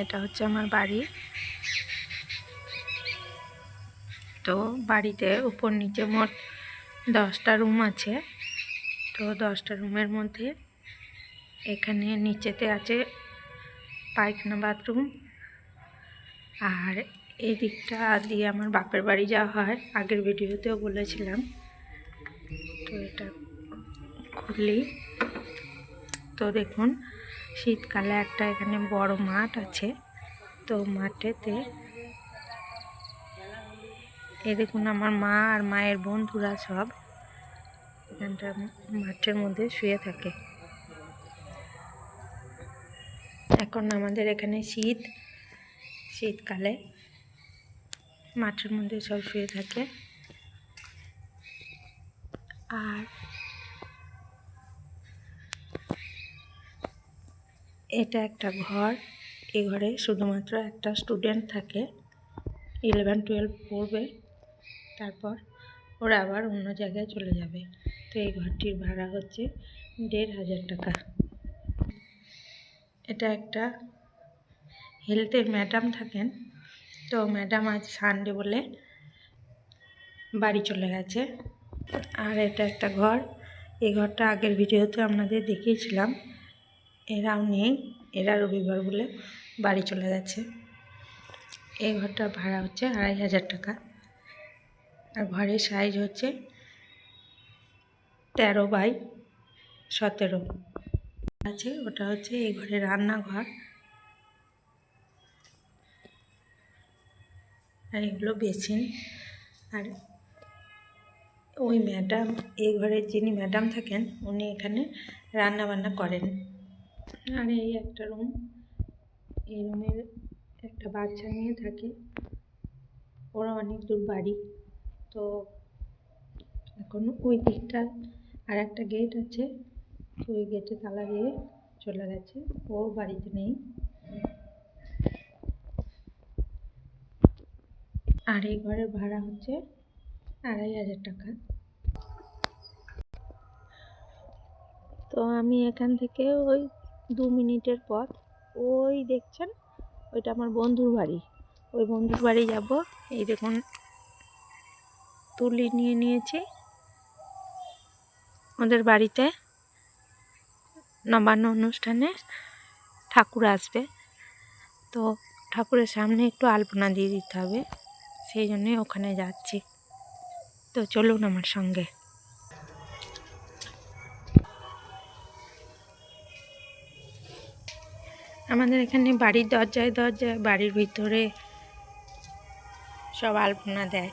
এটা হচ্ছে আমার বাড়ি। তো বাড়িতে উপর নিচে মোট দশটা রুম আছে। তো দশটা রুমের মধ্যে এখানে নিচেতে আছে পায়খানা বাথরুম। আর এই দিকটা দিয়ে আমার বাপের বাড়ি যাওয়া হয়, আগের ভিডিওতেও বলেছিলাম। তো এটা খুললি তো দেখুন শীতকালে একটা এখানে বড় মাঠ আছে। তো মাঠেতে এ দেখুন আমার মা আর মায়ের বন্ধুরা সব এখানটা মাঠের মধ্যে শুয়ে থাকে। এখন আমাদের এখানে শীত, শীতকালে মাঠের মধ্যে সব শুয়ে থাকে। আর এটা একটা ঘর। এই ঘরে শুধুমাত্র একটা স্টুডেন্ট থাকে। ইলেভেন টুয়েলভ পড়বে। তারপর ওরা আবার অন্য জায়গায় চলে যাবে। তো এই ঘরটির ভাড়া হচ্ছে দেড় হাজার টাকা। এটা একটা হেলথের ম্যাডাম থাকেন। তো ম্যাডাম আজ সানডে বলে বাড়ি চলে গেছে। আর এটা একটা ঘর। এই ঘরটা আগের ভিডিওতে আপনাদের দেখিয়েছিলাম। এরাও নেই, এরা রবিবার বলে বাড়ি চলে গেছে। এই ঘরটার ভাড়া হচ্ছে আড়াই হাজার টাকা। আর ঘরের সাইজ হচ্ছে তেরো বাই সতেরো। আছে, ওটা হচ্ছে এই ঘরে রান্নাঘর। আর এগুলো বেসিন। আর ওই ম্যাডাম এই ঘরের যিনি ম্যাডাম থাকেন, উনি এখানে রান্না বান্না করেন। আর এই একটা রুম এই রুমের একটা বাচ্চা নিয়ে থাকে। ওরা অনেক দূর বাড়ি। তো এখন ওই দিকটা আর একটা গেট আছে ওই গেটে তালা দিয়ে চলে গেছে। ও বাড়িতে নেই। আর এই ঘরের ভাড়া হচ্ছে আড়াই হাজার টাকা। তো আমি এখান থেকে ওই দু মিনিটের পথ। ওই দেখছেন? ওইটা আমার বন্ধুর বাড়ি। ওই বন্ধুর বাড়ি যাব। এই দেখুন, তুলি নিয়ে নিয়েছি। ওদের বাড়িতে নবান্ন অনুষ্ঠানে ঠাকুর আসবে। তো ঠাকুরের সামনে একটু আলপনা দিয়ে দিতে হবে। সেই জন্যই ওখানে যাচ্ছি। তো চলুন আমার সঙ্গে। আমাদের এখানে বাড়ির দরজায় দরজায় বাড়ির ভিতরে সব আলপনা দেয়।